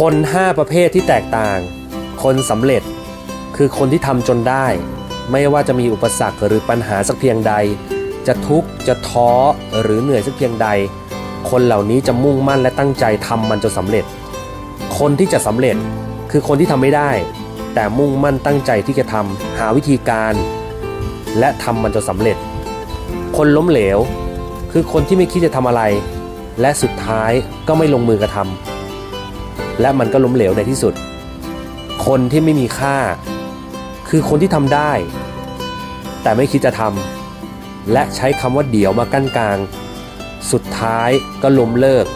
คน 5 ประเภทที่แตกต่าง คนสำเร็จ คือคนที่ทำจนได้ ไม่ว่าจะมีอุปสรรคหรือปัญหาสักเพียงใด จะทุกข์จะท้อหรือเหนื่อยสักเพียงใด คนเหล่านี้จะมุ่งมั่นและตั้งใจทำมันจนสำเร็จ คนที่จะสำเร็จคือคนที่ทำไม่ได้ แต่มุ่งมั่นตั้งใจที่จะทำหาวิธีการ และทำมันจนสำเร็จ คนล้มเหลว คือคนที่ไม่คิดจะทำอะไร และสุดท้ายก็ไม่ลงมือกระทำ และมันก็ล้มเหลวในที่สุด คนที่ไม่มีค่า คือคนที่ทำได้ แต่ไม่คิดจะทำและใช้คำว่าเดี๋ยวมากั้นกลาง สุดท้ายก็ล้มเลิก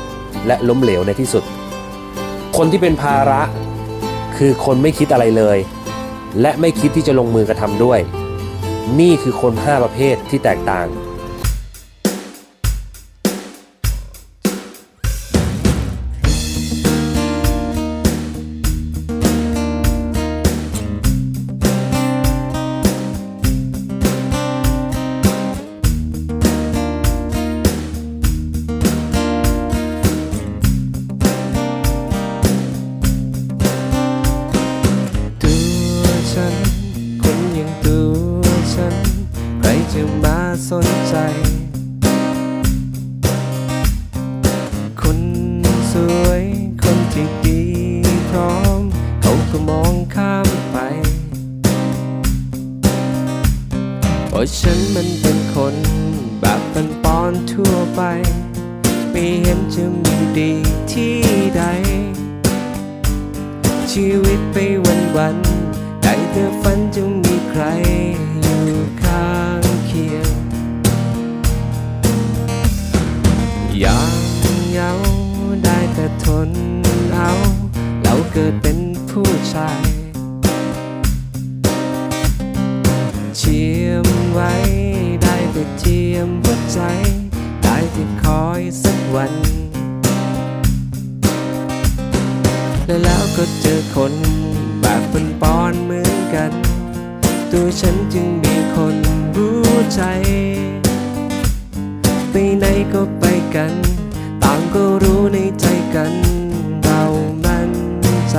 และล้มเหลวในที่สุด คนที่เป็นภาระ คือคนไม่คิดอะไรเลย และไม่คิดที่จะลงมือกระทำด้วย นี่คือคน 5 ประเภทที่แตกต่าง สนใจ คนสวย คนที่ดีพร้อม เขาก็มองข้ามไปเพราะฉันมันเป็นคนแบบเป็นปอนๆทั่วไป ไม่เห็นจะมีดีที่ใด ชีวิตไปวันวันๆได้แต่ฝันจะมีใคร ย่างเหงาได้แต่ทนเอา เราเกิดเป็นผู้ชายเชียมไว้ได้แต่เทียมหัวใจ ได้แต่คอยสักวัน และแล้วก็เจอคนแบบเป็นปอนเหมือนกัน ตัวฉันจึงมีคนรู้ใจ ไปไหนก็ไป กัน ต่างก็รู้ในใจกัน เรามั่นใจ